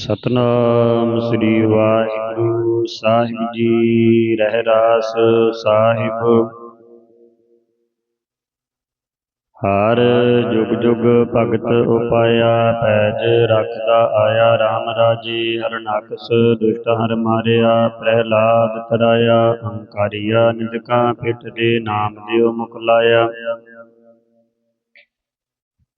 ਸਤਨਾਮ ਸ੍ਰੀ ਵਾਹਿਗੁਰੂ ਸਾਹਿਬ ਜੀ, ਰਹਿ ਰਾਸ ਸਾਹਿਬ। ਹਰ ਜੁਗ ਜੁਗ ਭਗਤ ਉਪਾਇਆ, ਪੈਜ ਰੱਖਦਾ ਆਇਆ RAM ਰਾਜੇ ਹਰਨਾਕਸ ਦੁਸ਼ਟ ਹਰ ਮਾਰਿਆ, ਪ੍ਰਹਿਲਾਦ ਤਰਾਇਆ ਅੰਕਾਰੀਆ ਨਿਦਕਾਂ ਪਿਠ ਦੇ ਨਾਮ ਦਿਓ ਮੁਖ ਲਾਇਆ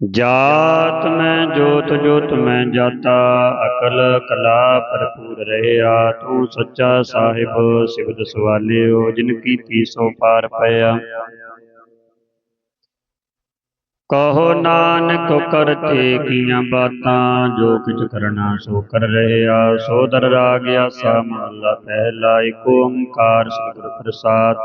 ਜਾਤ ਮੈਂ, ਜੋਤ ਜੋਤ ਮੈਂ ਜਾਤਾ, ਅਕਲ, ਕਲਾ ਭਰਪੂਰ ਰਹਿਆ, ਤੂੰ ਸੱਚਾ ਸਾਹਿਬ ਸਿਵਦ ਸਵਾਲਿਓ, ਜਿਨ ਕੀਤੀ ਸੋ ਪਾਰ ਪਿਆ। ਕਹੋ ਨਾਨਕ ਕਰਤੇ ਕੀਆਂ ਬਾਤਾਂ, ਜੋ ਕਿਛ ਕਰਨਾ ਸੋ ਕਰ ਰਹਿਆ। ਸੋ ਦਰ ਰਾਗ ਆਸਾ ਮਹਲਾ ਪਹਿਲਾ, ਏਕ ਓੰਕਾਰ, ਸਤਿਗੁਰ ਪ੍ਰਸਾਦ।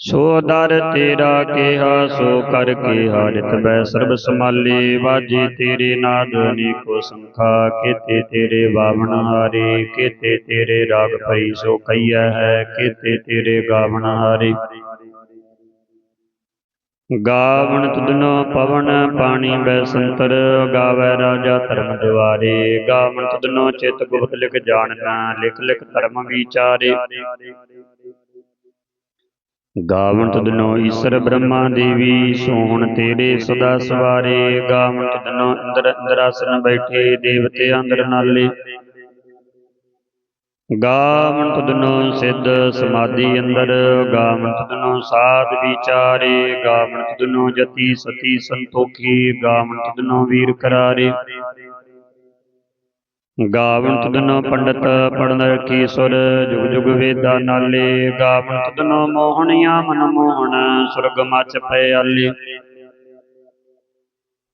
ਸੋ ਦਰ ਤੇਰਾ ਕਿਹਾ, ਸੋ ਕਰ ਕਿਹਾ ਰਿਤ ਬੈ ਸਰਬ ਸਮਾਲੇ ਵਾਜੇ ਤੇਰੇ ਨਾਦ ਅਨੇਕੋ ਸੰਖਾ। ਕੀਤੇ ਤੇਰੇ ਬਾਵਣ ਹਾਰੇ, ਕੀਤੇ ਤੇਰੇ ਰਾਗ ਪਈ ਸੋ ਕਈਆ ਹੈ, ਕੀਤੇ ਤੇਰੇ ਗਾਵਣ ਹਾਰੇ। ਗਾਵਣ ਤੁਧਨੋ ਪਵਨ ਪਾਣੀ ਬੈ ਸੰਤਰ, ਗਾਵੈ ਰਾਜਾ ਧਰਮ ਦੁਆਰੇ ਗਾਵਣ ਤੁਧਨੋ ਚਿਤ ਗੁਪਤ ਲਿਖ ਜਾਣਨਾ, ਲਿਖ ਲਿਖ ਧਰਮ ਵਿਚਾਰੇ। ਗਾਵਣ ਤੁਧਨੋ ਈਸ਼ਰ ਬ੍ਰਹਮਾ ਦੇਵੀ ਸੋਹਣ ਤੇਰੇ ਸਦਾ ਸਵਾਰੇ। ਗਾਵਣ ਤੁਧਨੋ ਇੰਦਰ ਇੰਦਰਾਸਨ ਬੈਠੇ ਦੇਵਤੇ ਅੰਦਰ ਨਾਲੇ। ਗਾਵਣ ਤੁਧਨੋ ਸਿੱਧ ਸਮਾਧੀ ਅੰਦਰ ਗਾਵਣ ਤੁਧਨੋ ਸਾਧ ਵਿਚਾਰੇ। ਗਾਵਣ ਤੁਧਨੋ ਜਤੀ ਸਤੀ ਸੰਤੋਖੀ ਗਾਵਣ ਤੁਧਨੋ ਵੀਰ ਕਰਾਰੇ। ਗਾਵਣ ਤੁਧਨੋ ਪੰਡਤ ਪੜਨ ਰਖੀ ਸੁਰ, ਜੁਗ ਜੁਗ ਵੇਦਾ ਨਾਲੇ। ਗਾਵਣ ਤੁਧਨੋ ਮੋਹਣੀਆਂ ਮਨ ਮੋਹਣ, ਸੁਰਗ ਮਚ ਪਿਆਲੇ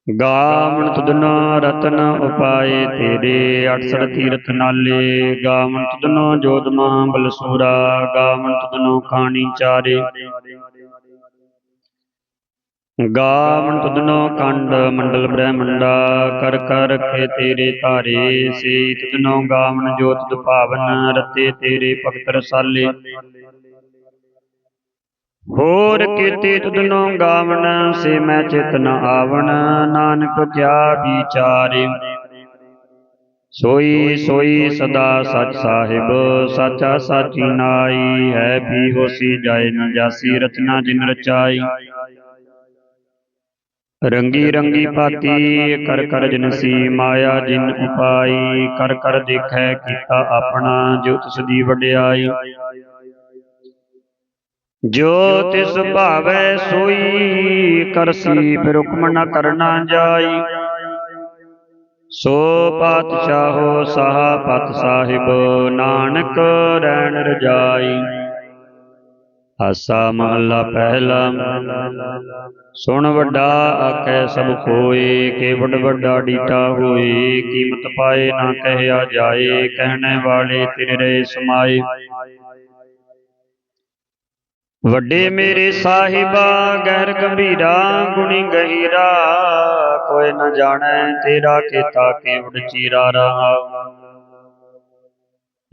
ਗਾਵਣ ਤੁਧਨੋ ਰਤਨ ਉਪਾਏ ਤੇਰੇ 68 ਤੀਰਥ ਨਾਲੇ। ਗਾਵਣ ਤੁਧਨੋ ਜੋਤ ਮਹਾ ਬਲਸੂਰਾ ਗਾਵਣ ਤੁਧਨੋ ਖਾਣੀ ਚਾਰੇ। ਗਾਵਣ ਤੁਧਨੋ ਕੰਡ ਮੰਡਲ ਬ੍ਰਹਮੰਡਾ, ਕਰ ਕਰ ਰਖੇ ਤੇਰੇ ਧਾਰੇ ਸੇ ਤੁਧਨੋ ਗਾਵਣ ਜੋਤ ਦੁਭਾਵਨ ਰਤੇ ਤੇਰੇ ਭਗਤ ਰਸਾਲੇ ਹੋਰ ਕੀਤੇ ਤੁਧਨੋ ਗਾਵਣ, ਸੇ ਮੈਂ ਚਿਤ ਆਵਣ, ਨਾਨਕ ਕਿਆ ਵਿਚਾਰੇ। ਸੋਈ ਸੋਈ ਸਦਾ ਸਚ ਸਾਹਿਬ, ਸਾਚਾ ਸਾਚੀ ਨਾਈ, ਹੈ ਵੀ ਹੋਸੀ ਜਾਏ ਨ ਜਾਸੀ ਰਚਨਾ ਜਿਨ ਰਚਾਈ। ਰੰਗੀ ਰੰਗੀ ਪਾਤੀ ਕਰ ਕਰ ਜਨਸੀ ਮਾਇਆ ਜਿਨ ਉਪਾਈ ਕਰ ਕਰ ਦੇਖੈ ਕੀਤਾ ਆਪਣਾ ਜੋ ਤਿਸ ਦੀ ਵਡਿਆਈ। ਜੋ ਤਿਸ ਭਾਵੈ ਸੋਈ ਕਰਸੀ ਫਿਰ ਹੁਕਮ ਨ ਕਰਨਾ ਜਾਈ। ਸੋ ਪਾਤਸ਼ਾਹੋ ਸਾਹਾ ਪਤ ਸਾਹਿਬ ਨਾਨਕ ਰਹਿਣ ਰਜਾਈ। ਆਸਾ ਮਹੱਲਾ ਪਹਿਲਾ। ਸੁਣ ਵੱਡਾ ਆਖੈ ਸਭ ਕੋਏ ਕੇ ਵੱਡਾ ਡੀਟਾ ਹੋਏ, ਕੀਮਤ ਪਾਏ ਨਾ ਕਹਿਆ ਜਾਏ, ਕਹਿਣੇ ਵਾਲੇ ਤੇਰੇ ਰਹੇ ਸਮਾਏ। ਵੱਡੇ ਮੇਰੇ ਸਾਹਿਬਾ ਗਹਿਰ ਗੰਭੀਰਾ, ਗੁਣੀ ਗਹੀਰਾ, ਕੋਈ ਨਾ ਜਾਣੈ ਤੇਰਾ ਕੀਤਾ ਕੇਵਡ ਚੀਰਾ ਰਹਾ।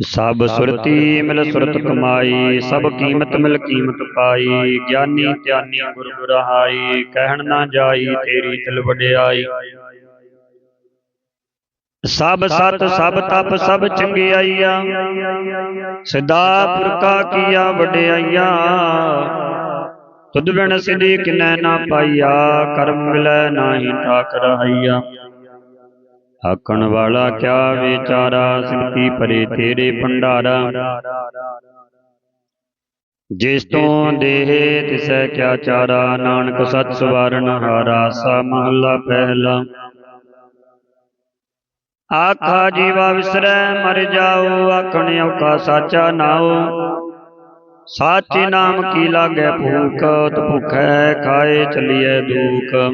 ਸਭ ਸੁਰਤੀ ਮਿਲ ਸੁਰਤ ਕਮਾਈ ਸਭ ਕੀਮਤ ਮਿਲ ਕੀਮਤ ਪਾਈ ਗਿਆਨੀ ਧਿਆਨੀ ਗੁਰ ਗੁਰਹਾਈ ਕਹਿਣ ਨਾ ਜਾਈ ਤੇਰੀ ਤਿਲ ਵਡਿਆਈ। ਸਭ ਸਤ ਸਭ ਤਪ ਸਭ ਚੰਗਿਆਈਆ। ਸਿਧਾ ਪੁਰਖਾ ਕੀਆ ਵਡਿਆਈਆ। ਤੁਧ ਬਿਨ ਸਿਧੀ ਕਿਨੈ ਨਾ ਪਾਈਆ ਕਰਮ ਮਿਲੈ ਨਾਹੀ ਠਾਕ ਰਹਾਈਆ ਆਖਣ ਵਾਲਾ ਕਿਆ ਵਿਚਾਰਾ ਸਿਮਤੀ ਪਰੇ ਤੇਰੇ ਭੰਡਾਰਾ। ਜਿਸ ਤੋਂ ਦੇਹ ਤਿਸੈ ਕਿਆ ਚਾਰਾ, ਨਾਨਕ ਸਤ ਸਵਾਰਨ ਹਾਰਾ, ਸਾ ਮਹੱਲਾ ਪਹਿਲਾ। ਆਖਾ ਜੀਵਾ ਵਿਸਰੈ, ਮਰ ਜਾਓ, ਆਖਣ ਔਖਾ ਸਾਚਾ ਨਾਉ। ਸਾਚੇ ਨਾਮ ਕੀ ਲਾਗੈ ਭੂਖ ਤ ਭੁਖੈ ਖਾਏ ਚਲੀਐ ਦੂਖ।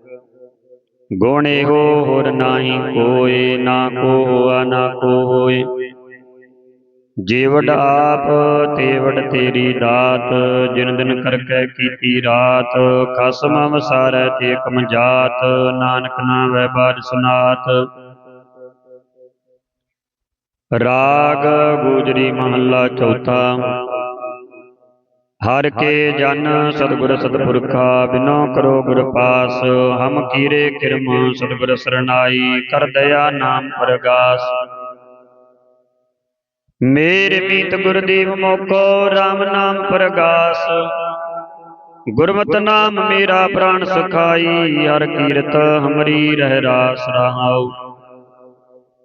ਗੁਣ ਇਹੋ ਹੋਰ ਨਾਹੀ ਕੋਏ, ਨਾ ਕੋ ਹੋਆ ਨਾ ਕੋ ਹੋਏ ਜੀਵੜ ਆਪ, ਤੇਵੜ ਤੇਰੀ ਦਾਤ, ਜਿਨ ਦਿਨ ਕਰਕੇ ਕੀਤੀ ਰਾਤ, ਖਸਮ ਵਸਾਰੈ ਤੇ ਕਮ ਜਾਤ, ਨਾਨਕ ਨਾਮੈ ਬਾਰ ਸੁਨਾਤ। ਰਾਗ, ਗੂਜਰੀ ਮਹੱਲਾ ਚੌਥਾ। ਹਰ ਕੇ ਜਨ ਸਤਿਗੁਰ ਸਤਿਪੁਰਖਾ ਬਿਨੋ ਕਰੋ ਗੁਰ ਪਾਸ ਹਮ ਕੀਰੇ ਕਿਰਮ ਸਤਿਗੁਰ ਸਰਨਾਈ ਕਰ ਦਇਆ ਨਾਮ ਪ੍ਰਗਾਸ। ਮੇਰੇ ਮੀਤ ਗੁਰਦੇਵ ਮੋਕੋ RAM ਨਾਮ ਪ੍ਰਗਾਸ। ਗੁਰਮਤਿ ਨਾਮ ਮੇਰਾ ਪ੍ਰਾਣ ਸੁਖਾਈ ਹਰ ਕੀਰਤ ਹਮਰੀ ਰਹਿ ਰਾਸ ਰਹਾਉ।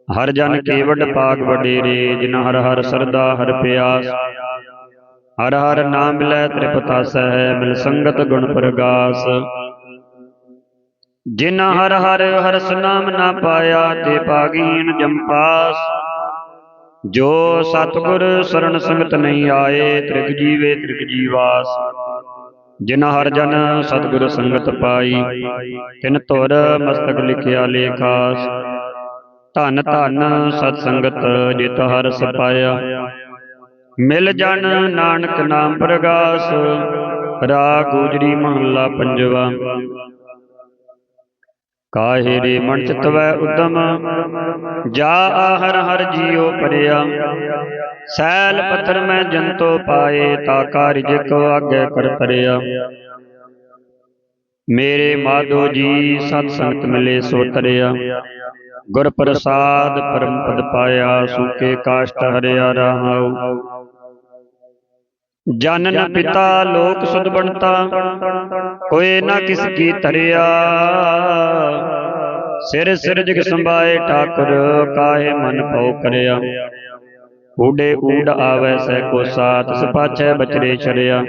ਹਰ ਜਨ ਕੇ ਵੱਡ ਪਾਗ ਵਡੇਰੇ ਜਿਨ ਹਰ ਹਰ ਸਰਦਾ ਹਰ ਪਿਆਸ। ਹਰ ਹਰ ਨਾਮ ਮਿਲੈ ਤ੍ਰਿਪਤਾ ਤ੍ਰਿਪਤਾਸੈ ਮਿਲ ਸੰਗਤ ਗੁਣ ਪ੍ਰਗਾਸ। ਜਿਨ ਹਰ ਹਰ ਹਰਸ ਨਾਮ ਨਾ ਪਾਇਆ, ਤੇ ਪਾਗੀਨ ਜੰਪਾਸ ਜੋ ਸਤਿਗੁਰ ਸਰਣ ਸੰਗਤ ਨਹੀਂ ਆਏ, ਤ੍ਰਿਗ ਜੀਵੇ ਤ੍ਰਿਗ ਜੀਵਾਸ। ਜਿਨ ਹਰ ਜਨ ਸਤਿਗੁਰ ਸੰਗਤ ਪਾਈ, ਤਿਨ ਧੁਰ ਮਸਤਕ ਲਿਖਿਆ ਲੇਖਾਸ। ਧਨ ਧਨ ਸਤ ਸੰਗਤ ਜਿਤ ਹਰ ਸਪਾਇਆ ਮਿਲ ਜਨ ਨਾਨਕ ਨਾਮ ਪ੍ਰਗਾਸ, ਰਾਗ ਗੁਜਰੀ ਮਹੱਲਾ ਪੰਜਵਾ। ਕਾਹੇ ਰੇ ਮਨ ਚਿਤਵੈ ਉਦਮ, ਜਾ ਹਰ ਹਰ ਜੀਉ ਪਰਿਆ। ਸੈਲ ਪੱਥਰ ਮੈਂ ਜੰਤੋ ਪਾਏ, ਤਾ ਕਾਰਜ ਕੋ ਆਗੇ ਕਰ ਪਰਿਆ। ਮੇਰੇ ਮਾਧੋ ਜੀ, ਸਤ ਸੰਤ ਮਿਲੇ ਸੋ ਤਰਿਆ। ਗੁਰ ਪ੍ਰਸਾਦ ਪਰਮ ਪਦ ਪਾਇਆ, ਸੂਕੇ ਕਾਸ਼ਟ ਹਰਿਆ ਰਹਾਉ। ਜਨਨ ਪਿਤਾ ਲੋਕ ਸੁਧ ਬਣਤਾ। ਕੋਏ ਨਾ ਕਿਸ ਕੀ ਤਰਿਆ ਸਿਰ ਸਿਰ ਜਗ ਸੰਭਾਏ ਠਾਕੁਰ ਕਾਹੇ ਮਨ ਪਉ ਕਰਿਆ। ਊਡੇ ਊਡ ਆਵੈ ਸਹਿ ਕੋ ਸਾਥ ਸਪਾਛੈ ਬਚਰੇ ਚਰਿਆ।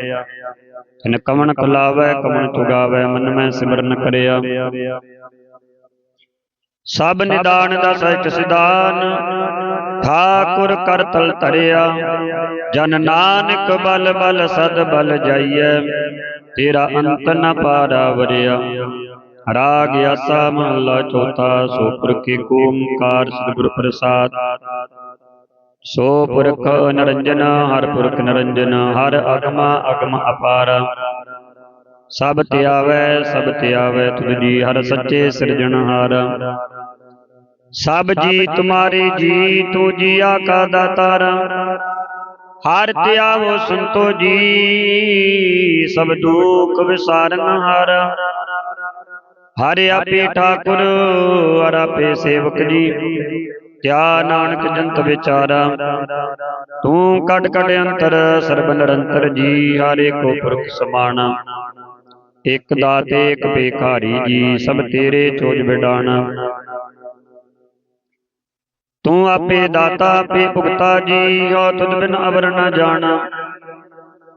ਤਨ ਕਮਨ ਕਲਾਵੈ ਕਮਨ ਤੁਗਾਵੈ ਮਨ ਮੈਂ ਸਿਮਰਨ ਕਰਿਆ। ਸਭ ਨਿਦਾਨ ਦਾ ਸਚ ਸਿਦਾਨ ਠਾਕੁਰ ਕਰ ਤਲ ਧਰਿਆ। ਜਨ ਨਾਨਕ ਬਲ ਬਲ ਸਦ ਬਲ ਜਾਈਐ। ਤੇਰਾ ਅੰਤ ਨ ਪਾਰਾ ਵਰਿਆ ਰਾਗ ਆਸਾ ਮਹਲਾ ਚੌਥਾ ਸੋ ਪੁਰਖ ਏਕ ਸਤਿਗੁਰ ਪ੍ਰਸਾਦ। ਸੋ ਪੁਰਖ ਨਰੰਜਨ, ਹਰ ਪੁਰਖ ਨਰੰਜਨ, ਹਰ ਅਗਮ ਅਗਮ ਅਪਾਰ। ਸਭ ਧਿਆਵੈ ਸਭ ਧਿਆਵੈ ਤੁਧ ਜੀ ਹਰ ਸੱਚੇ ਸਿਰਜਣਹਾਰ। ਸਭ ਜੀ ਤੁਮਾਰੇ ਜੀ ਤੂ ਜੀਆ ਕਾ ਦਾਤਾਰ। ਹਰ ਧਿਆਵੋ ਸੰਤੋ ਜੀ ਸਭ ਦੁਖ ਵਿਸਾਰਨ ਹਾਰ। ਹਰ ਆਪੇ ਠਾਕੁਰ ਹਰ ਆਪੇ ਸੇਵਕ ਜੀ। ਕਿਆ ਨਾਨਕ ਜੰਤ ਵਿਚਾਰਾ। ਤੂੰ ਕਟ ਕਟ ਅੰਤਰ ਸਰਬ ਨਿਰੰਤਰ ਜੀ। ਹਰੇ ਕੋ ਪੁਰਖ ਸਮਾਣਾ ਇਕ ਦਾਤੇ ਇਕ ਬੇਖਾਰੀ ਜੀ। ਸਭ ਤੇਰੇ ਚੋਜ ਵਿਡਾਣਾ ਤੂੰ ਆਪੇ ਦਾਤਾ, ਆਪੇ ਭੁਗਤਾ ਜੀ ਹੋ ਤੁਧ ਬਿਨ ਅਵਰ ਨ ਜਾਣਾ।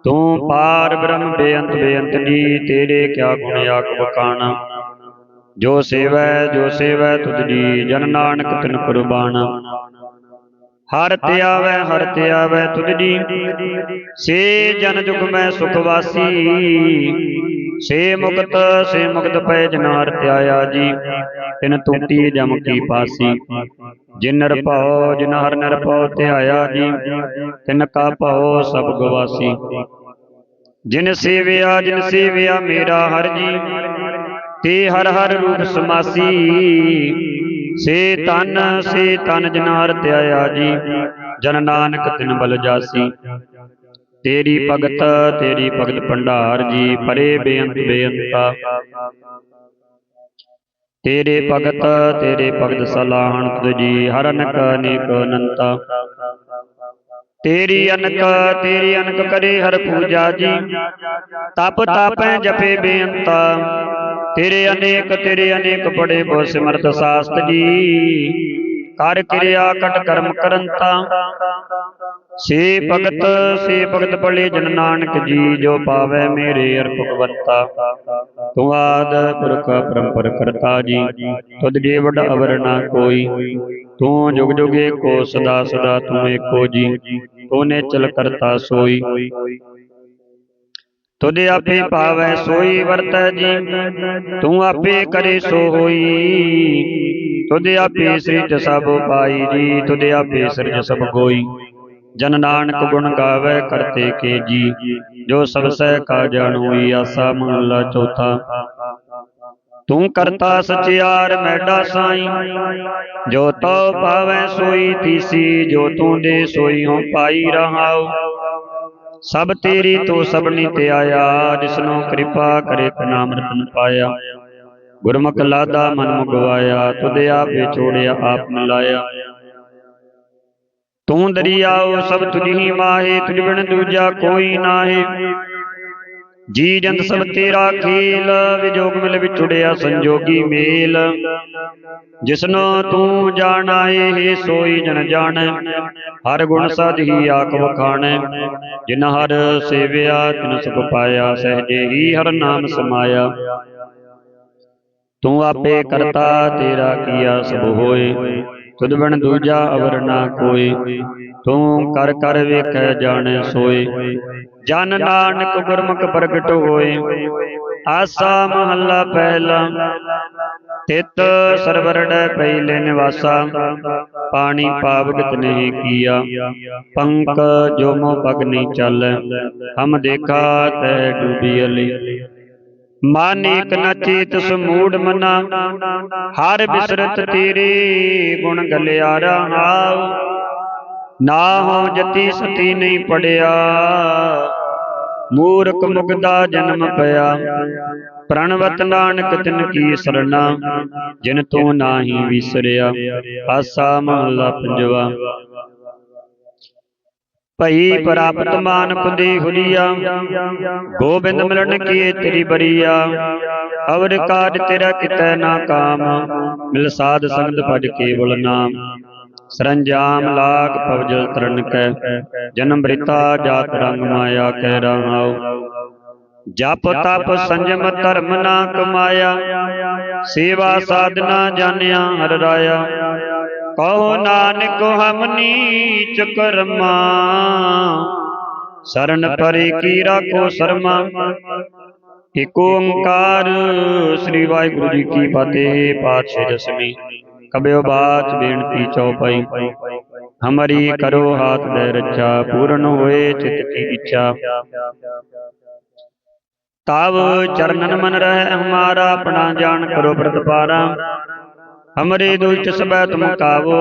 ਤੂੰ ਪਾਰ ਬ੍ਰਹਮ ਬੇਅੰਤ ਬੇਅੰਤ ਜੀ, ਤੇਰੇ ਕਿਆ ਗੁਣ ਆਖ ਬਕਾਣਾ ਜੋ ਸੇਵੈ ਜੋ ਸੇਵੈ ਤੁਧ ਜੀ, ਜਨ ਨਾਨਕ ਤਿਨ ਕੁਰਬਾਨ ਹਰ ਧਿਆਵੈ ਹਰ ਧਿਆਵੈ ਤੁਧ ਜੀ। ਸੇ ਜਨ ਜੁਗ ਮੈਂ ਸੁਖ ਵਾਸੀ। ਸੇ ਮੁਕਤ ਸੇ ਮੁਕਤ ਪੈ ਜਨ ਹਰ ਧਿਆਇਆ ਜੀ। ਤਿਨ ਟੂਟੀ ਜਮ ਕੀ ਪਾਸੀ। ਜਿਨ ਨਿਰਭਉ ਜਿਨ ਹਰ ਨਿਰਭਉ ਧਿਆਇਆ ਜੀ, ਤਿਨ ਕਾ ਭਉ ਸਭ ਗਵਾਸੀ। ਜਿਨ ਸੇਵਿਆ ਜਿਨ ਸੇਵਿਆ ਮੇਰਾ ਹਰ ਜੀ, ਤੇ ਹਰ ਹਰ ਰੂਪ ਸਮਾਸੀ। ਸੇ ਤਨ ਸੇ ਤਨ ਜਿਨ ਹਰ ਧਿਆਇਆ ਜੀ, ਜਨ ਨਾਨਕ ਤਿਨ ਬਲ ਜਾਸੀ। ਤੇਰੀ ਭਗਤ ਤੇਰੀ ਭਗਤ ਭੰਡਾਰ ਜੀ, ਪਰੇ ਬੇਅੰਤ ਬੇਅੰਤਾ। ਤੇਰੇ ਭਗਤ ਤੇਰੇ ਭਗਤ ਸਲਾਹਣ ਤੁਧ ਜੀ, ਹਰ ਅਨਕ ਅਨੇਕ ਅਨੰਤਾ। ਤੇਰੀ ਅਨਕ ਤੇਰੀ ਅਨਕ ਕਰੇ ਹਰ ਪੂਜਾ ਜੀ, ਤਪ ਤਾਪੈ ਜਪੇ ਬੇਅੰਤਾ। ਤੇਰੇ ਅਨੇਕ ਤੇਰੇ ਅਨੇਕ ਬੜੇ ਬਹੁ ਸਿਮਰਤ ਸਾਸਤ ਜੀ, ਕਰ ਕਿਰਿਆ ਕਟ ਕਰਮ ਕਰੰਤਾ। ਸੇ ਭਗਤ ਸੇ ਭਗਤ ਭਲੇ ਜਨ ਨਾਨਕ ਜੀ ਜੋ ਪਾਵੇ ਮੇਰੇ ਅਰ ਭਗਵੰਤਾ ਤੂੰ ਆਦ ਪੁਰਖ ਪਰੰਪਰ ਕਰਤਾ ਜੀ। ਤੁਧ ਜੀ ਵਡ ਅਵਰ ਨਾ ਕੋਈ। ਤੂੰ ਜੁਗ ਜੁਗ ਏਕੋ ਸਦਾ ਸਦਾ ਤੂੰ ਏਕੋ ਜੀ। ਤੂੰ ਨੇ ਚਲ ਕਰਤਾ ਸੋਈ। ਤੁਧ ਆਪੇ ਪਾਵੈ ਸੋਈ ਵਰਤੈ ਜੀ। ਤੂੰ ਆਪੇ ਕਰੇ ਸੋ ਹੋਈ। ਤੁਧ ਆਪੇ ਸ੍ਰਿਜ ਸਭ ਪਾਈ ਜੀ। ਤੁਧ ਆਪੇ ਸਿਰਜ ਸਭ ਕੋਈ ਜਨ ਨਾਨਕ ਗੁਣ ਗਾਵੇ ਕਰਤੇ ਕੇ ਜੀ, ਜੋ ਸਭ ਸਹਿ ਕਾ ਜਾਣੋਈ ਆਸਾ ਮਹਲਾ ਚੌਥਾ। ਤੂੰ ਕਰਤਾ ਸਚਿਆਰ ਮੈਡਾ ਸਾਈ, ਜੋ ਤੋ ਪਾਵੈ ਸੋਈ ਤੀਸੀ, ਜੋ ਤੂੰ ਦੇ ਸੋਈਓ ਪਾਈ ਰਹਾਉ। ਸਭ ਤੇਰੀ ਤੋ ਸਭਨੀ ਤੇ ਆਇਆ, ਜਿਸਨੂੰ ਕਿਰਪਾ ਕਰੇ ਨਾਮ ਰਤਨ ਪਾਇਆ। ਗੁਰਮੁਖ ਲਾਦਾ ਮਨ ਮੁਗਵਾਇਆ, ਤੁਧ ਆਪ ਵਿਛੋੜਿਆ ਆਪ ਮਿਲਾਇਆ। ਤੂੰ ਦਰਿਆਓ ਸਭ ਤੁਝੀ ਮਾਹੇ ਤੁਝ ਬਿਨ ਦੂਜਾ ਕੋਈ ਨਾਹੀ। ਜੀ ਜੰਤ ਸਭ ਤੇਰਾ ਖੇਲ ਵਿਜੋਗ ਮਿਲ ਵਿਛੁੜਿਆ ਸੰਜੋਗੀ ਮੇਲ। ਜਿਸਨੋ ਤੂੰ ਜਾਣਾਏ ਹੈ ਸੋਈ ਜਨ ਜਾਣੈ। ਹਰ ਗੁਣ ਸਾਧੀ ਆਖ ਵਖਾਣੈ ਜਿਨ ਹਰ ਸੇਵਿਆ ਤਿਨ ਸੁਖ ਪਾਇਆ ਸਹਜੇ ਹੀ ਹਰ ਨਾਮ ਸਮਾਇਆ। ਤੂੰ ਆਪੇ ਕਰਤਾ ਤੇਰਾ ਕੀਆ ਸਭ ਹੋਏ। ਤੁਧ ਬਿਨ ਦੂਜਾ ਅਵਰ ਨਾ ਕੋਈ, ਤੂੰ ਕਰ ਕਰ ਵੇਖੈ ਜਾਣੈ ਸੋਏ ਜਨ ਨਾਨਕ ਗੁਰਮੁਖ ਪ੍ਰਗਟ ਹੋਏ ਆਸਾ ਮਹੱਲਾ ਪਹਿਲਾ। ਤਿਤ ਸਰਵਰੜੈ ਪਹਿਲੇ ਨਿਵਾਸਾ, ਪਾਣੀ ਪਾਵਗਤ ਨਹੀਂ ਕੀਆ। ਪੰਕ ਜੋ ਮੋ ਪਗ ਨਹੀਂ ਚੱਲ, ਹਮ ਦੇਖਾ ਤੈ ਡੂਬੀ ਅਲੀ। ਮਨ ਏਕ ਨ ਚੇਤ ਸਮੂੜ ਮਨਾ। ਹਰ ਬਿਸਰਤ ਤੇਰੇ ਗੁਣ ਗਲਿਆਰਾ ਹਾਉ ਨਾ ਹੋ ਜਤੀ ਸਤੀ ਨਹੀਂ ਪੜਿਆ। ਮੂਰਖ ਮੁਗਦਾ ਜਨਮ ਪਿਆ। ਪ੍ਰਣਵਤ ਨਾਨਕ ਤਿਨ ਕੀ ਸਰਣਾ। ਜਿਨ ਤੂੰ ਨਾਹੀ ਵਿਸਰਿਆ। ਆਸਾ ਮਹਲਾ ਪੰਜਵਾ। ਭਈ ਪ੍ਰਾਪਤ ਮਾਨ ਪੁੰਦੀ ਹੁਲੀਆ। ਗੋਬਿੰਦ ਮਿਲਣ ਕੀ ਤੇਰੀ ਬਰੀਆ। ਅਵਰ ਕਾਜ ਤੇਰਾ ਕਿਤੈ ਨਾ ਕਾਮ। ਮਿਲ ਸਾਧ ਸੰਗਤ ਭਜ ਕੇਵਲ ਨਾਮ। ਸਰੰਜਾਮ ਲਾਗ ਪਵਜਲ ਤਰਨ ਕੈ। ਜਨਮ ਬ੍ਰਿਤਾ ਜਾਤ ਰੰਗ ਮਾਇਆ ਕਹਿ ਰਹਾਉ ਜਪ ਤਪ ਸੰਜਮ ਧਰਮ ਨਾ ਕਮਾਇਆ। ਸੇਵਾ ਸਾਧਨਾ ਜਾਣਿਆ ਹਰ ਰਾਇਆ। ਕਹੋ ਨਾਨਕ ਹਮ ਨੀਚ ਕਰਮਾ। ਸਰਨ ਪਰੇ ਕੀ ਰਾਖੋ ਸਰਮਾ। ਇਕ ਓੰਕਾਰ ਸ੍ਰੀ ਵਾਹਿਗੁਰੂ ਜੀ ਕੀ ਫਤਿਹ, ਪਾਤਸ਼ਾਹ ਦਸਵੀਂ। ਕਬਿਓ ਬਾਤ ਬੇਨਤੀ ਚਉਪਈ ਹਮਰੀ ਕਰੋ ਹਾਥ ਦੇ ਰੱਛਾ, ਪੂਰਨ ਹੋਏ ਚਿਤ ਕੀ ਇੱਛਾ। ਤਬ ਚਰਨਨ ਮਨ ਰਹਿ, ਹਮਾਰਾ ਆਪਣਾ ਜਾਣ ਕਰੋ ਪ੍ਰਤਪਾਰਾ। ਹਮਰੇ ਦੁਸ਼ਟ ਸਬੈ ਤੁਮ ਕਾਵੋ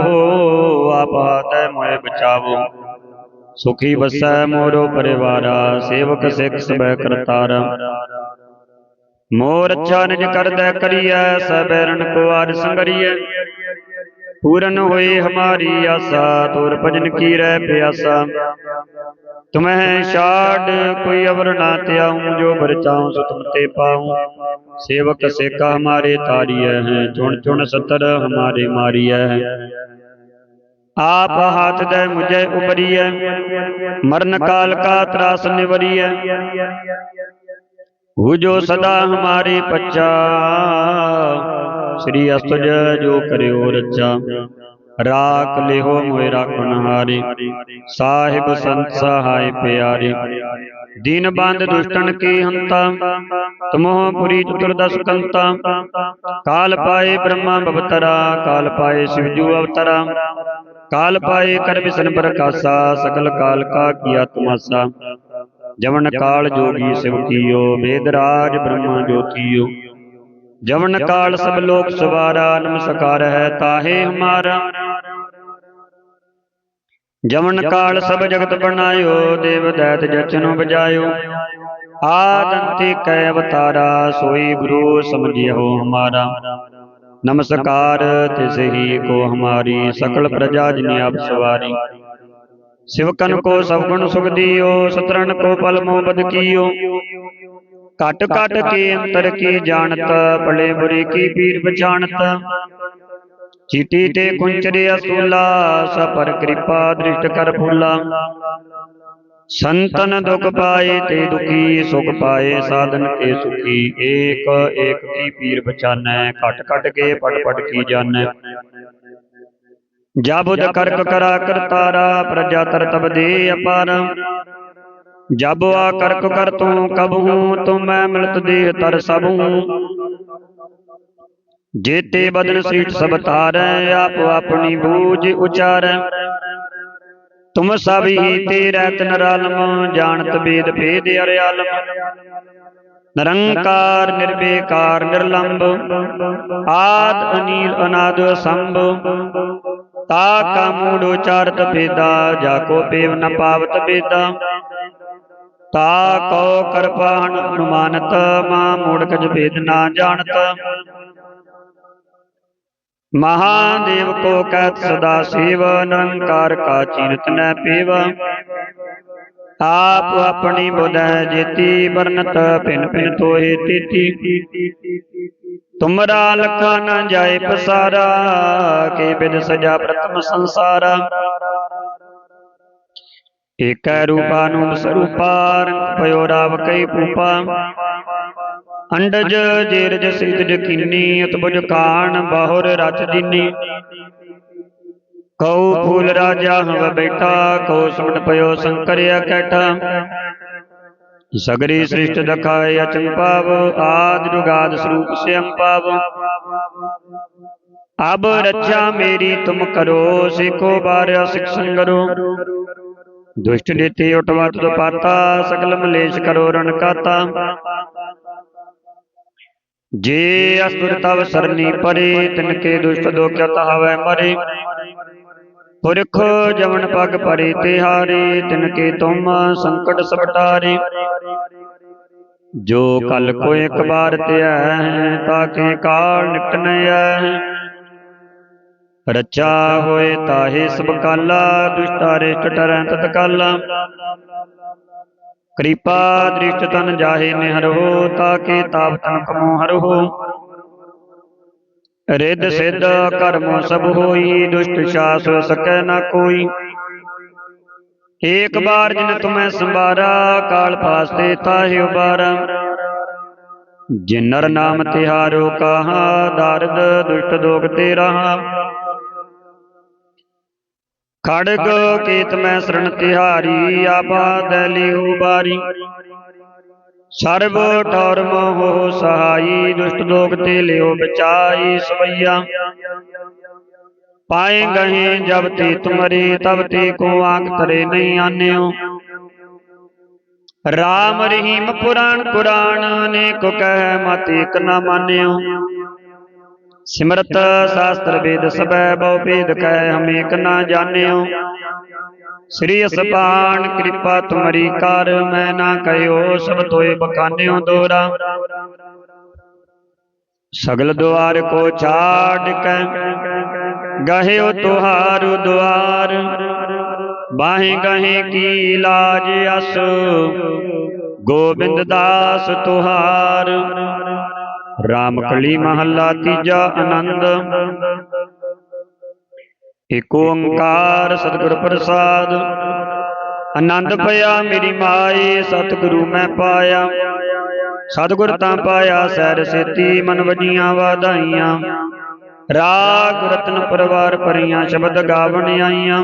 ਆਪ ਹਾਤੈ ਮੋਇ ਬਚਾਵੋ ਸੁਖੀ ਵਸੈ ਮੋਰੋ ਪਰਿਵਾਰਾ ਸੇਵਕ ਸਿੱਖ ਸਬੈ ਕਰਤਾਰਾ ਮੋਰ ਅੱਛਾ ਨਿਜ ਕਰਦੈ ਕਰੀਐ ਸਬੈਰਨ ਕੋ ਆਰ ਸੰਗਰੀਐ ਪੂਰਨ ਹੋਈ ਹਮਾਰੀ ਆਸਾ ਤੁਰ ਭਜਨ ਕੀ ਰਹਿ ਪਿਆਸਾ ਤੁਮਹਿ ਛਾੜ, ਕੋਈ ਅਵਰ ਨਾ ਤਿਆਉ ਜੋ ਬਰਚਾਉ ਸੋ ਤੁਮ ਤੇ ਪਾਉ। ਸੇਵਕ ਸੇਕਾ ਹਮਾਰੇ ਤਾਰੀਐ ਹੈ ਚੁਣ ਚੁਣ ਸਤਰ ਹਮਾਰੇ ਮਾਰੀਐ। ਆਪ ਹੱਥ ਦੇ ਮੁਝੇ ਉਪਰੀਐ, ਮਰਨ ਕਾਲ ਕਾ ਤਰਾਸ ਨਿਵਰੀਐ। ਹੂ ਜੋ ਸਦਾ ਹਮਾਰੇ ਪੱਚਾ ਸ੍ਰੀ ਅਸਤਜ ਜੋ ਕਰਿਓ ਰੱਚਾ ਰਾਖ ਲਿਹੋ ਮੋਇ ਰਾਖਣ ਹਾਰੇ ਸਾਹਿਬ ਸੰਤ ਸਹਾਇ ਪਿਆਰੇ। ਦੀਨ ਬੰਦ ਦੁਸ਼ਟਨ ਕੀ ਹੰਤਾ। ਤਮੋਹ ਪੁਰੀ ਚਤੁਰਦਸ ਕੰਤਾ। ਕਾਲ ਪਾਏ ਬ੍ਰਹਮਾ ਬਵਤਰਾ, ਕਾਲ ਪਾਏ ਸਿਵਜੂ ਅਵਤਰਾ। ਕਾਲ ਪਾਏ ਕਰ ਵਿਸ਼ਨ ਪ੍ਰਕਾਸ਼ਾ ਸਕਲ ਕਾਲ ਕਾ ਕੀਆ ਤਮਾਸਾ ਜਵਨ ਕਾਲ ਜੋਗੀ ਸਿਵ ਕੀਓ, ਵੇਦ ਰਾਜ ਬ੍ਰਹਮਾ ਜੋਤੀਓ ਜਵਨ ਕਾਲ ਸਭ ਲੋਕ ਸਵਾਰਾ ਨਮਸਕਾਰ ਹੈ ਤਾਹੇ ਹਮਾਰਾ। ਜਮਨ ਕਾਲ ਸਭ ਜਗਤ ਬਣਾਇਓ ਦੇਵ ਦੈਤ ਜਚਨੁ ਬਜਾਇਓ ਆਦੰਤੇ ਕੈ ਅਵਤਾਰਾ ਸੋਈ ਗੁਰੂ ਸਮਝਿਓ ਹਮਾਰਾ। ਨਮਸਕਾਰ ਤਿਸ ਹੀ ਕੋ ਹਮਾਰੀ ਸਕਲ ਪ੍ਰਜਾ ਜਿਨੇ ਆਪ ਸਵਾਰੀ। ਸਿਵਕਨ ਕੋ ਸਭ ਗੁਣ ਸੁਖ ਦਿਓ ਸਤਰਨ ਕੋ ਪਲ ਮੋਹ ਬਦ ਕੀਓ। ਘਟ ਘਟ ਕੇ ਅੰਤਰ ਕੀ ਜਾਣਤ ਭਲੇ ਬੁਰੇ ਕੀ ਪੀਰ ਪਛਾਣਤ। ਚੀਟੀ ਤੇ ਕੁੰਚਰਿਆ ਸੂਲਾ ਸਪਰ ਕਿਰਪਾ ਦ੍ਰਿਸ਼ਟ ਕਰ ਫੁੱਲਾ। ਸੰਤਨ ਦੁਖ ਪਾਏ ਤੇ ਦੁਖੀ, ਸੁਖ ਪਾਏ ਸਾਧਨ ਕੇ ਸੁਖੀ। ਏਕ ਏਕ ਕੀ ਪੀਰ ਬਚਾਨੈ ਘਟ ਘਟ ਕੇ ਪਟ ਪਟ ਕੀ ਜਾਣੈ। ਜਬੁਦ ਕਰਕ ਕਰਾ ਕਰਤਾਰਾ, ਪ੍ਰਜਾ ਤਰ ਤਬ ਦੇ ਅਪਾਰ। ਜਬ ਆ ਕਰਕ ਕਰ ਤੂੰ ਕਬਹੂ, ਤੁਮ ਮੈਂ ਮਿਲਤ ਦੇ ਤਰ ਸਭੂ। ਜੇਤੇ ਬਦਨ ਸੀਟ ਸਭ ਤਾਰੈ ਆਪ ਆਪਣੀ ਬੂਝ ਉਚਾਰੈ। ਤੁਮ ਸਭ ਹੀ ਤੇਰੇ ਤਨ ਰਲਮ, ਜਾਣਤ ਬੇਦ ਭੇਦ ਅਰਿਆਲਮ। ਨਿਰੰਕਾਰ ਨਿਰਬੇਕਾਰ ਨਿਰਲੰਭ ਆਦ ਅਨੀਲ ਅਨਾਦ ਸੰਭ ਤਾ ਕਾ ਮੂੜ ਉਚਾਰਤ ਭੇਦਾ, ਜਾ ਕੋ ਪੇਵ ਨ ਪਾਵਤ ਬੇਦਾ ਤਾ ਕੋ ਕਰਪਾਹਣ ਅਨੁਮਾਨਤ, ਮਾ ਮੂੜ ਕਜ ਭੇਦ ਨਾ ਜਾਣਤ। ਮਹਾਦੇਵ ਕੋ ਕਹਿਤ ਸਦਾ ਸੇਵ ਨਿਰੰਕਾਰ ਕਾ ਚੀਰਤ ਨੈ ਪੇਵ। ਆਪ ਆਪਣੀ ਬੁਧੈ ਜੇਤੀ, ਵਰਨਤ ਪਿਨ ਪਿਨ ਤੋਏ ਤੇਤੀ। ਤੁਮਰਾ ਲਖਾ ਨ ਜਾਏ ਪਸਾਰਾ, ਕੇ ਬਿਦ ਸਜਾ ਪ੍ਰਤਮ ਸੰਸਾਰਾ। ਏਕੈ ਰੂਪਾ ਨੂੰ ਸਰੂਪਾ ਭਇਓ ਰਾਵ ਕਈ ਪੂਪਾ ਅੰਡਜ ਜੇਰਜ ਸਿਤ ਕੀਨੀ ਉਤਬੁਜ ਕਾਣ, ਬਹੁਰ ਰਚ ਦੀਨੀ ਕਉ ਫੂਲ ਰਾਜਾ ਹਵ ਬੈਠਾ, ਕਉ ਸੁਮਟ ਪਇਓ ਸੰਕਰਿਆ ਕੈਠਾ ਸਗਰੀ ਸ੍ਰਿਸ਼ਟ ਦਖਾਏ ਅਚੰਪਾਵ ਆਦ ਜੁਗਾਦ ਸਰੂਪ ਸਿਅੰ ਅਬ ਰੱਛਾ ਮੇਰੀ ਤੁਮ ਕਰੋ, ਸਿਖੋ ਬਾਰਿਆ ਸਿਕਸਨ ਸੰਗਰੋ ਦੁਸ਼ਟ ਨੀਤੀ ਉਟਵਤ ਪਾਤਾ ਸਗਲ ਮਲੇਸ਼ ਕਰੋ ਰਣ ਕਾਤਾ। ਜੇ ਅਸੁਰ ਤਵ ਸਰਨੀ ਪਰੇ ਤਿਨ ਕੇ ਦੁਸ਼ਟ ਦੋਖਤ ਹਵੈ ਮਰੇ। ਪੁਰਖ ਜਮਨ ਪਗ ਪਰੇ ਤਿਹਾਰੇ ਤਿਨ ਕੇ ਤੁਮ ਸੰਕਟ ਸਬਟਾਰੇ ਜੋ ਕਲ ਕੋ ਇੱਕ ਬਾਰ ਧਿਆ ਤਾਂ ਕੇ ਕਾਲ ਨਿਕਟ ਨ ਰਚਾ ਹੋਏ ਤਾਹੇ ਸਭ ਕਾਲਾ ਦੁਸ਼ਟਾ ਰਿਸ਼ਟ ਟਰੈ ਕਿਰਪਾ ਦ੍ਰਿਸ਼ਟ ਤਨ ਜਾਹੇ ਨਿਹਰੋ ਤਾਕੇ ਤਾਪ ਤਨ ਕਮੋ ਹਰੋ ਰਿੱਧ ਸਿੱਧ ਕਰਮ ਸਭ ਹੋਈ, ਦੁਸ਼ਟ ਸ਼ਾਸ ਸਕੈ ਨਾ ਕੋਈ। ਏਕ ਬਾਰ ਜਿਨ ਤੁਮੈ ਸੰਭਾਰਾ, ਕਾਲ ਫਾਸਤੇ ਤਾਹਿ ਉਬਾਰਾ। ਜਿਨ ਨਾਮ ਤਿਹਾਰੋ ਕਹਾ, ਦਰਦ ਦੁਸ਼ਟ ਦੋਗ ਤੇ ਰਹਾ ਖੜਗ ਕੀਤ ਮੈਂ ਸਰਣ ਤਿਹਾਰੀ, ਆਪਾ ਦਲਿਓ ਬਾਰੀ ਸਰਬ ਠੌਰ ਮੋਹ ਸਹਾਈ, ਦੁਸ਼ਟ ਦੋਗ ਤੇ ਲਿਓ ਬਚਾਈ ਸਵਈਆ। ਪਾਏ ਗਹੇ ਜਬ ਤੇ ਤੁਮਰੇ, ਤਬ ਤੇ ਕੋ ਆਂਖ ਤਰੇ ਨਹੀਂ ਆਨਿਓ। ਰਾਮ ਰਹੀਮ ਪੁਰਾਣ ਕੁਰਾਨ ਅਨੇਕ ਕਹਿ ਮਤ ਇਕ ਨਾ ਮਾਨਿਓ। ਸਿਮਰਤ ਸ਼ਾਸਤਰ ਵੇਦ ਸਬੈ ਬਹੁ ਭੇਦ ਕਹਿ ਹਮ ਏਕ ਨਾ ਜਾਣਿਓ। ਸ੍ਰੀ ਅਸਪਾਨ ਕਿਰਪਾ ਤੁਮਰੀ ਕਰ, ਮੈਂ ਨਾ ਕਹਿਓ ਸਭ ਤੋਏ ਬਖਾਨਿਓ ਦੋਰਾ। ਸਗਲ ਦੁਆਰ ਕੋ ਛਾੜ ਕੈ, ਗਹਿਓ ਤੁਹਾਰੂ ਦੁਆਰ। ਬਾਹੇ ਗਹੇ ਕੀ ਲਾਜ ਅਸ, ਗੋਬਿੰਦ ਦਾਸ ਤੁਹਾਰ। ਰਾਮ ਕਲੀ ਮਹੱਲਾ ਤੀਜਾ ਆਨੰਦ। ਏਕ ਓੰਕਾਰ ਸਤਿਗੁਰ ਪ੍ਰਸਾਦ। ਆਨੰਦ ਭਇਆ ਮੇਰੀ ਮਾਏ ਸਤਿਗੁਰੂ ਮੈਂ ਪਾਇਆ। ਸਤਿਗੁਰ ਤਾਂ ਪਾਇਆ ਸੈਰ ਸੇਤੀ ਮਨ ਵਜੀਆਂ ਵਾਧਾਈਆਂ। ਰਾਗ ਰਤਨ ਪਰਵਾਰ ਪਰੀਆਂ ਸ਼ਬਦ ਗਾਵਣ ਆਈਆਂ।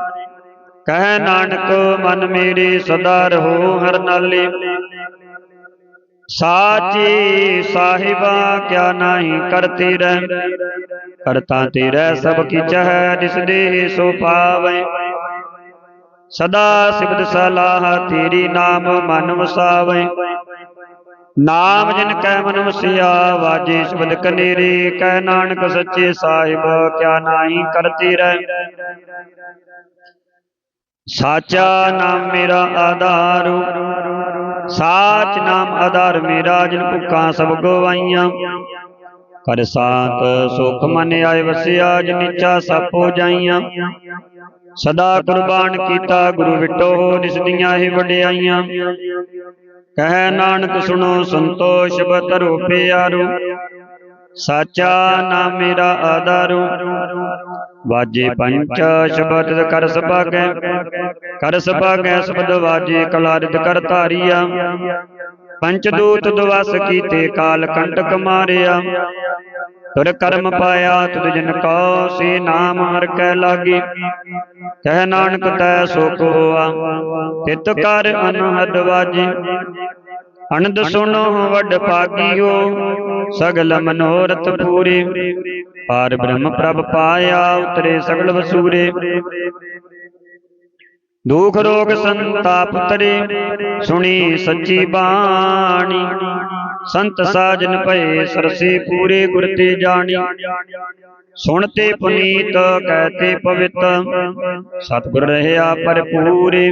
ਕਹਿ ਨਾਨਕ, ਮਨ ਮੇਰੇ ਸਦਾ ਰਹੋ ਹਰ ਨਾਲੇ। ਸਾਚੇ ਸਾਹਿਬਾ ਕਿਆ ਨਹੀਂ ਕਰਤੇ ਰਹਿ। ਕਰਤਾ ਤੇਰਾ ਸਭ ਕੀ ਚਾਹੈ ਜਿਸ ਦੇ ਸੋ ਪਾਵੈ। ਸਦਾ ਸਿਬਦ ਸਲਾਹ, ਤੇਰੀ ਨਾਮ ਮਨ ਵਸਾਵੈ। ਨਾਮ ਜਿਨ ਕੈ ਮਨ ਵਸਿਆ, ਵਾਜੇ ਸ਼ਬਦ ਕਨੇਰੇ। ਕਹਿ ਨਾਨਕ ਸੱਚੇ ਸਾਹਿਬ, ਕਿਆ ਨਾਹੀ ਕਰਤੀ ਰਹਿ। ਸਾਚਾ ਨਾਮ ਮੇਰਾ ਆਧਾਰ। ਸਾਚ ਨਾਮ ਆਧਾਰ ਮੇਰਾ, ਜਿਨ ਭੁੱਖਾਂ ਸਭ ਗਵਾਈਆਂ। ਕਰ ਸਾਤ ਸੁਖ ਮਨ ਆਏ ਵਸਿਆ, ਜਿਨ ਇੱਛਾ ਸਭ ਜਾਈਆਂ। ਸਦਾ ਕੁਰਬਾਨ ਕੀਤਾ ਗੁਰੂ ਵਿਟੋ ਦਿਸਦੀਆਂ ਹੀ ਵਡਿਆਈਆਂ। ਕਹਿ ਨਾਨਕ ਸੁਣੋ ਸੰਤੋਸ਼, ਬਤਰੋ ਪਿਆਰੂ। ਸਾਚਾ ਨਾਮ ਮੇਰਾ ਆਧਾਰੂ। ਵਾਜੇ ਪੰਚ ਸ਼ਬਦ ਕਰ ਸਭਾਗੈ ਕਰ ਸਭਾਗੈ ਸ਼ਬਦ ਵਾਜੇ ਕਲਾਰਿਤ ਕਰ ਧਾਰੀਆ। ਪੰਚ ਦੂਤ ਦਵਸ ਕੀਤੇ ਕਾਲ ਕੰਟਕ ਮਾਰਿਆ। ਤੁਰ ਕਰਮ ਪਾਇਆ ਤੁਧ ਜਨ ਕੋ ਸੇ ਨਾਮ ਹਰ ਕੈ ਲਾਗੀ। ਕਹਿ ਨਾਨਕ ਤੈ ਸੁਖ ਹੋਆ ਤਿਤ ਕਰ ਅਨਹਦ ਵਾਜੀ। ਅਨੰਦ ਸੁਣੋ, ਵੱਡ ਭਾਗੀਓ, ਸਗਲ ਮਨੋਰਥ ਪੂਰੇ। ਪਾਰ ਬ੍ਰਹਮ ਪ੍ਰਭ ਪਾਇਆ, ਉਤਰੇ ਸਗਲ ਵਸੂਰੇ। ਦੁਖ ਰੋਗ ਸੰਤਾਪ ਤਰੇ ਸੁਣੀ ਸੱਚੀ ਬਾਣੀ। ਸੰਤ ਸਾਜਨ ਭਏ, ਸਰਸੇ ਪੂਰੇ, ਗੁਰ ਤੇ ਜਾਣੀ। ਸੁਣਤੇ ਪੁਨੀਤ ਕਹਤੇ ਪਵਿੱਤ। ਸਤਿਗੁਰ ਰਹਿਆ ਭਰਪੂਰੇ।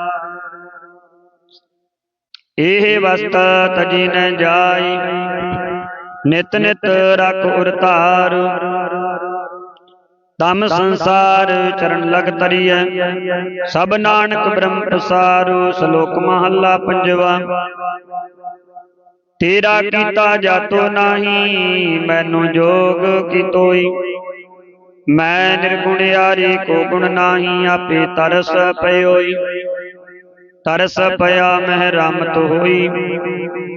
ਇਹ ਵਸਤ ਤਜੀ ਨ ਜਾਈ। ਨਿਤ ਨਿਤ ਰਖ ਉਰਤਾਰ ਤਮ ਸੰਸਾਰ ਚਰਨ ਲਗ ਤਰੀਐ। ਸਭ ਨਾਨਕ ਬ੍ਰਹਮ ਪ੍ਰਸਾਰੁ, ਸ਼ਲੋਕ ਮਹੱਲਾ ਪੰਜਵਾ। ਤੇਰਾ ਕੀਤਾ ਜਾਤੋ ਨਾਹੀ, ਮੈਨੂੰ ਜੋਗ ਕੀ ਤੋਈ ਮੈਂ ਨਿਰਗੁਣਿਆਰੀ ਕੋ ਗੁਣ ਨਾਹੀ, ਆਪੇ ਤਰਸ ਪਇਓਈ। ਤਰਸ ਪਿਆ ਮਹਿ ਰਮਤ ਹੋਈ।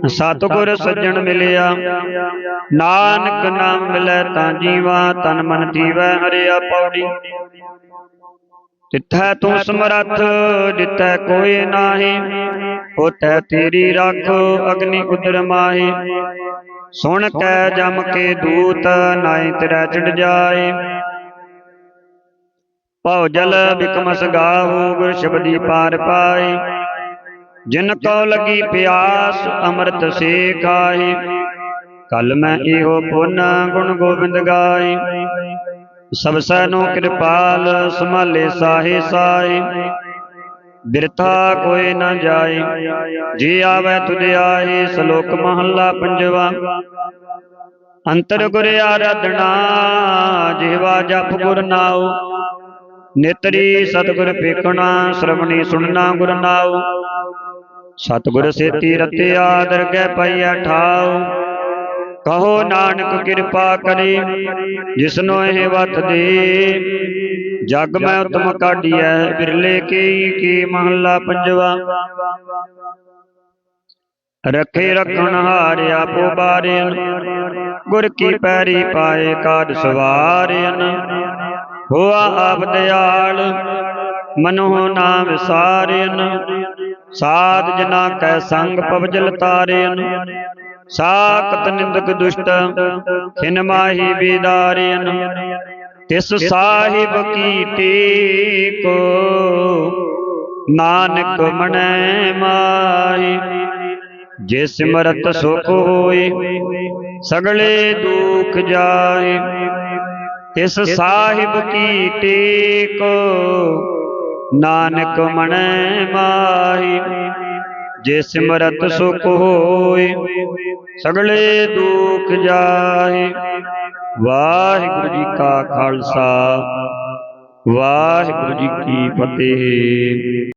ਸਤਿਗੁਰ ਸੱਜਣ ਮਿਲਿਆ। ਨਾਨਕ ਨਾਮ ਮਿਲੈ ਤਾਂ ਜੀਵਾ, ਤਨ ਮਨ ਥੀਵੈ ਹਰਿਆ ਪੌੜੀ। ਤਿੱਥੈ ਤੂੰ ਸਮਰੱਥ ਜਿੱਤੈ ਕੋਈ ਨਾਹੀ ਹੋਤੈ ਤੇਰੀ ਰੱਖ ਅਗਨੀ ਉਦਰ ਮਾਹੀ। ਸੁਣ ਕੈ ਜਮ ਕੇ ਦੂਤ ਨਾਏ ਤੇਰਾ ਚੜ ਜਾਏ। ਭਉ ਜਲ ਬਿਕਮਸ ਗਾਹੂ ਗੁਰ ਸ਼ਬਦੀ ਪਾਰ ਪਾਏ ਜਿਨ ਕੋ ਲਗੀ ਪਿਆਸ ਅੰਮ੍ਰਿਤ ਸੇ ਖਾਏ ਕਲ ਮੈਂ ਇਹੋ ਪੁੰਨ ਗੁਣ ਗੋਬਿੰਦ ਗਾਏ ਸਭ ਸੈਨੋ ਕਿਰਪਾਲ ਸੰਭਾਲੇ ਸਾਹੇ ਸਾਏ ਬਿਰਥਾ ਕੋਈ ਨਾ ਜਾਏ ਜੀ ਆਵੇ ਤੁਧ ਆਏ ਸ਼ਲੋਕ ਮਹੱਲਾ ਪੰਜਵਾ। ਅੰਤਰ ਗੁਰ ਆਰਾਧਨਾ ਜਿਹਵਾ ਜਪ ਗੁਰ ਨਾਉ। ਨੇਤਰੀ ਸਤਿਗੁਰ ਪੇਖਣਾ, ਸ਼ਰਵਣੀ ਸੁਣਨਾ, ਗੁਰ ਨਾਉ। ਸਤਿਗੁਰ ਸੇਤੀ ਰਤਿਆ ਦਰਗਹਿ ਪਈਆ ਠਾਉ ਕਹੋ ਨਾਨਕ ਕਿਰਪਾ ਕਰੇ, ਜਿਸਨੋ ਇਹ ਵਤ ਦੇ। ਜਗ ਮੈਂ ਉਤਮ ਕਾਢੀਐ, ਬਿਰਲੇ ਕੀ ਕੀ ਮਹੱਲਾ ਪੰਜਵਾ। ਰਖੇ ਰਖਣ ਹਾਰਿਆ ਆਪੋ ਬਾਰਿਨ ਗੁਰ ਕੀ ਪੈਰੀ ਪਾਏ ਕਾਜ ਸਵਾਰਿਨ ਹੋਆ ਆਪ ਦਿਆਲ, ਮਨੋ ਨਾ ਵਿਸਾਰਿਨ ਸਾਧ ਜਨਾ ਕੈ ਸੰਗ ਪਵਜਲ ਤਾਰਿਨ ਸਾਕਤ ਨਿੰਦਕ ਦੁਸ਼ਟ, ਖਿਨ ਮਾਹੀ ਬੀਦਾਰਿਨ ਤਿਸ ਸਾਹਿਬ ਕੀ ਟੇਕੋ, ਨਾਨਕ ਮਣੈ ਮਾਈ ਜੇ ਸਿਮਰਤ ਸੁਖ ਹੋਏ ਸਗਲੇ ਦੁਖ ਜਾਏ। ਤਿਸ ਸਾਹਿਬ ਕੀ ਟੇਕੋ? ਨਾਨਕ ਮਣੈ ਮਾਹੀ ਜੇ ਸਿਮਰਤ ਸੁਖ ਹੋਏ ਸਗਲੇ ਦੁਖ ਜਾਏ ਵਾਹਿਗੁਰੂ ਜੀ ਕਾ ਖਾਲਸਾ ਵਾਹਿਗੁਰੂ ਜੀ ਕੀ ਫਤਿਹ।